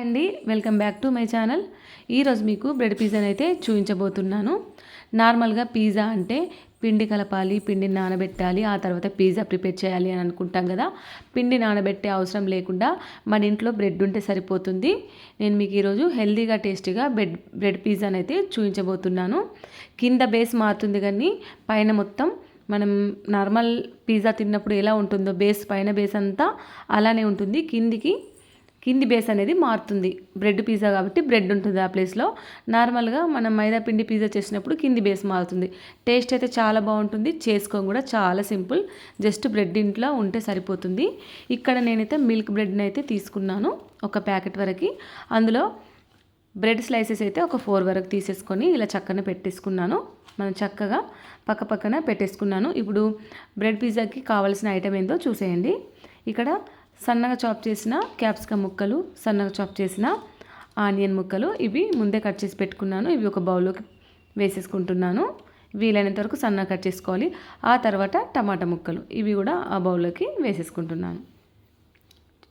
అండి welcome back to my channel. ఈరోజు మీకు బ్రెడ్ పిజ్జాని అయితే చూపించబోతున్నాను. నార్మల్గా పిజ్జా అంటే పిండి కలపాలి పిండి నానబెట్టాలి ఆ తర్వాత పిజ్జా ప్రిపేర్ చేయాలి అని అనుకుంటాం కదా. పిండి నానబెట్టే అవసరం లేకుండా మన ఇంట్లో బ్రెడ్ ఉంటే సరిపోతుంది. నేను మీకు ఈరోజు హెల్దీగా టేస్టీగా బ్రెడ్ బ్రెడ్ పిజ్జాని అయితే చూపించబోతున్నాను. కింద బేస్ మారుతుంది కానీ పైన మొత్తం మనం నార్మల్ పిజ్జా తిన్నప్పుడు ఎలా ఉంటుందో బేస్ పైన బేస్ అంతా అలానే ఉంటుంది. కిందికి కింది బేస్ అనేది మారుతుంది. బ్రెడ్ పిజ్జా కాబట్టి బ్రెడ్ ఉంటుంది ఆ ప్లేస్లో నార్మల్గా మనం మైదా పిండి పిజ్జా చేసినప్పుడు కింది బేస్ మారుతుంది. టేస్ట్ అయితే చాలా బాగుంటుంది. చేసుకోవడం కూడా చాలా సింపుల్. జస్ట్ బ్రెడ్ ఇంట్లో ఉంటే సరిపోతుంది. ఇక్కడ నేనైతే మిల్క్ బ్రెడ్ని అయితే తీసుకున్నాను ఒక ప్యాకెట్ వరకు. అందులో బ్రెడ్ స్లైసెస్ అయితే ఒక ఫోర్ వరకు తీసేసుకొని ఇలా చక్కన పెట్టేసుకున్నాను. మనం చక్కగా పక్క పక్కన పెట్టేసుకున్నాను. ఇప్పుడు బ్రెడ్ పిజ్జాకి కావాల్సిన ఐటమ్ ఏందో చూసేయండి. ఇక్కడ సన్నగా చాప్ చేసిన క్యాప్సికమ్ ముక్కలు సన్నగా చాప్ చేసిన ఆనియన్ ముక్కలు ఇవి ముందే కట్ చేసి పెట్టుకున్నాను. ఇవి ఒక బౌల్లోకి వేసేసుకుంటున్నాను. వీలైనంత వరకు సన్నగా కట్ చేసుకోవాలి. ఆ తర్వాత టమాటా ముక్కలు ఇవి కూడా ఆ బౌల్లోకి వేసేసుకుంటున్నాను.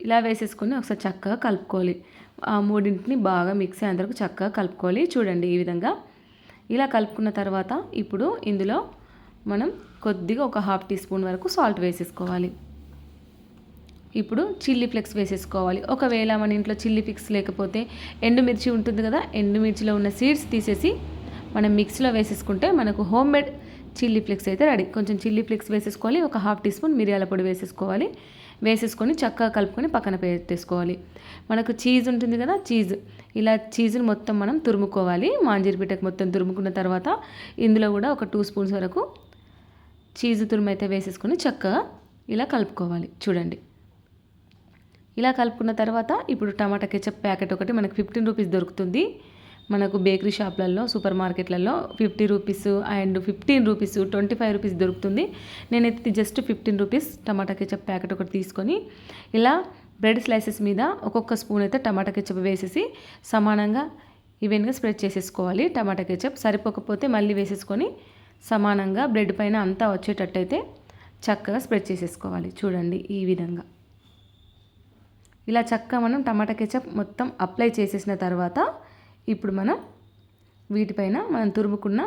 ఇలా వేసేసుకుని ఒకసారి చక్కగా కలుపుకోవాలి. ఆ మూడింటిని బాగా మిక్స్ అయ్యేంత వరకు చక్కగా కలుపుకోవాలి. చూడండి ఈ విధంగా. ఇలా కలుపుకున్న తర్వాత ఇప్పుడు ఇందులో మనం కొద్దిగా ఒక హాఫ్ టీ స్పూన్ వరకు సాల్ట్ వేసేసుకోవాలి. ఇప్పుడు చిల్లీ ఫ్లెక్స్ వేసేసుకోవాలి. ఒకవేళ మన ఇంట్లో చిల్లీ ఫ్లెక్స్ లేకపోతే ఎండుమిర్చి ఉంటుంది కదా ఎండుమిర్చిలో ఉన్న సీడ్స్ తీసేసి మనం మిక్సీలో వేసేసుకుంటే మనకు హోమ్ మేడ్ చిల్లీ ఫ్లెక్స్ అయితే రెడీ. కొంచెం చిల్లీ ఫ్లెక్స్ వేసేసుకోవాలి. ఒక హాఫ్ టీ స్పూన్ మిరియాల పొడి వేసేసుకోవాలి. వేసేసుకొని చక్కగా కలుపుకొని పక్కన పెట్టేసుకోవాలి. మనకు చీజ్ ఉంటుంది కదా చీజ్. ఇలా చీజ్ని మొత్తం మనం తురుముకోవాలి. మాంజీరిపిట్టకు మొత్తం తురుముకున్న తర్వాత ఇందులో కూడా ఒక టూ స్పూన్స్ వరకు చీజ్ తురుము అయితే వేసేసుకొని చక్కగా ఇలా కలుపుకోవాలి. చూడండి. ఇలా కలుపుకున్న తర్వాత ఇప్పుడు టమాటా కెచప్ ప్యాకెట్ ఒకటి మనకు ఫిఫ్టీన్ రూపీస్ దొరుకుతుంది. మనకు బేకరీ షాప్లలో సూపర్ మార్కెట్లలో fifty rupees and fifteen rupees twenty five rupees దొరుకుతుంది. నేనైతే just fifteen rupees tomato ketchup packet ఒకటి తీసుకొని ఇలా బ్రెడ్ స్లైసెస్ మీద ఒక్కొక్క స్పూన్ అయితే టమాటా కెచప్ వేసేసి సమానంగా ఈవెన్గా స్ప్రెడ్ చేసేసుకోవాలి. టమాటా కెచప్ సరిపోకపోతే మళ్ళీ వేసేసుకొని సమానంగా బ్రెడ్ పైన అంతా వచ్చేటట్టయితే చక్కగా స్ప్రెడ్ చేసేసుకోవాలి. చూడండి ఈ విధంగా. ఇలా చక్కగా మనం టమాటా కెచప్ మొత్తం అప్లై చేసేసిన తర్వాత ఇప్పుడు మనం వీటిపైన మనం తురుముకున్న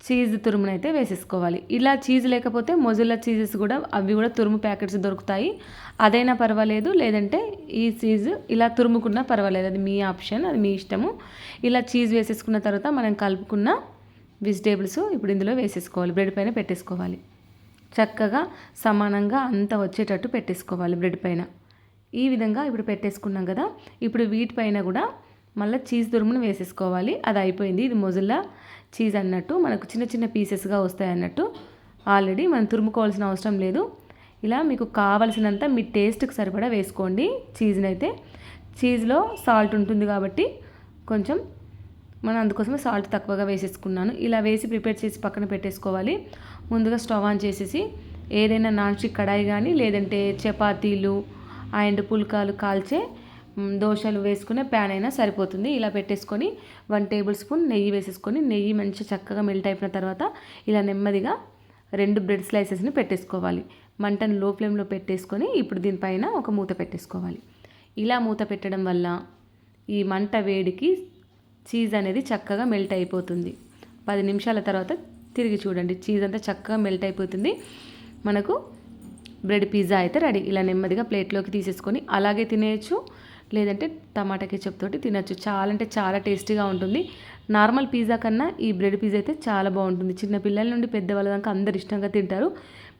చీజ్ తురుమునైతే వేసేసుకోవాలి. ఇలా చీజ్ లేకపోతే మొజిల్లా చీజెస్ కూడా అవి కూడా తురుము ప్యాకెట్స్ దొరుకుతాయి. అదైనా పర్వాలేదు లేదంటే ఈ చీజ్ ఇలా తురుముకున్నా పర్వాలేదు. అది మీ ఆప్షన్ అది మీ ఇష్టము. ఇలా చీజ్ వేసేసుకున్న తర్వాత మనం కలుపుకున్న వెజిటేబుల్స్ ఇప్పుడు ఇందులో వేసేసుకోవాలి. బ్రెడ్ పైన పెట్టేసుకోవాలి. చక్కగా సమానంగా అంతా వచ్చేటట్టు పెట్టేసుకోవాలి బ్రెడ్ పైన. ఈ విధంగా ఇప్పుడు పెట్టేసుకున్నాం కదా. ఇప్పుడు వీటిపైన కూడా మళ్ళీ చీజ్ తురుమును వేసేసుకోవాలి. అది అయిపోయింది. ఇది మొజుల్లా చీజ్ అన్నట్టు మనకు చిన్న చిన్న పీసెస్గా వస్తాయి అన్నట్టు ఆల్రెడీ మనం తురుముకోవాల్సిన అవసరం లేదు. ఇలా మీకు కావలసినంత మీ టేస్ట్కి సరిపడా వేసుకోండి చీజ్ని అయితే చీజ్లో సాల్ట్ ఉంటుంది కాబట్టి కొంచెం మనం అందుకోసమే సాల్ట్ తక్కువగా వేసేసుకున్నాను. ఇలా వేసి ప్రిపేర్ చేసి పక్కన పెట్టేసుకోవాలి. ముందుగా స్టవ్ ఆన్ చేసేసి ఏదైనా నాన్ స్టిక్ కడాయి కానీ లేదంటే చపాతీలు అండ్ పుల్కాలు కాల్చే దోశలు వేసుకునే ప్యాన్ అయినా సరిపోతుంది. ఇలా పెట్టేసుకొని వన్ టేబుల్ స్పూన్ నెయ్యి వేసేసుకొని నెయ్యి మంచిగా చక్కగా మెల్ట్ అయిపోయిన తర్వాత ఇలా నెమ్మదిగా రెండు బ్రెడ్ స్లైసెస్ని పెట్టేసుకోవాలి. మంటను లో ఫ్లేమ్లో పెట్టేసుకొని ఇప్పుడు దీనిపైన ఒక మూత పెట్టేసుకోవాలి. ఇలా మూత పెట్టడం వల్ల ఈ మంట వేడికి చీజ్ అనేది చక్కగా మెల్ట్ అయిపోతుంది. పది నిమిషాల తర్వాత తిరిగి చూడండి. చీజ్ అంతా చక్కగా మెల్ట్ అయిపోతుంది. మనకు బ్రెడ్ పిజ్జా అయితే రెడీ. ఇలా నెమ్మదిగా ప్లేట్లోకి తీసేసుకొని అలాగే తినేయచ్చు. లేదంటే టమాటా కెచప్ తోటి తినచ్చు. చాలా అంటే చాలా టేస్టీగా ఉంటుంది. నార్మల్ పిజ్జా కన్నా ఈ బ్రెడ్ పిజ్జా అయితే చాలా బాగుంటుంది. చిన్న పిల్లల నుండి పెద్దవాళ్ళ దాకా అందరు ఇష్టంగా తింటారు.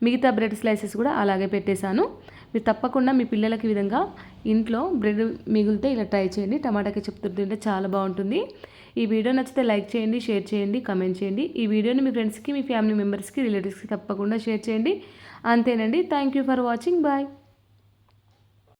మిగతా బ్రెడ్ స్లైసెస్ కూడా అలాగే పెట్టేశాను. మీరు తప్పకుండా మీ పిల్లలకి విధంగా ఇంట్లో బ్రెడ్ మిగిలితే ఇలా ట్రై చేయండి. టమాటా కెచప్ తింటే చాలా బాగుంటుంది. ఈ వీడియో నచ్చితే లైక్ చేయండి షేర్ చేయండి కమెంట్ చేయండి. ఈ వీడియోని మీ ఫ్రెండ్స్కి మీ ఫ్యామిలీ మెంబర్స్కి రిలేటివ్స్కి తప్పకుండా షేర్ చేయండి. అంతేనండి. Thank you for watching bye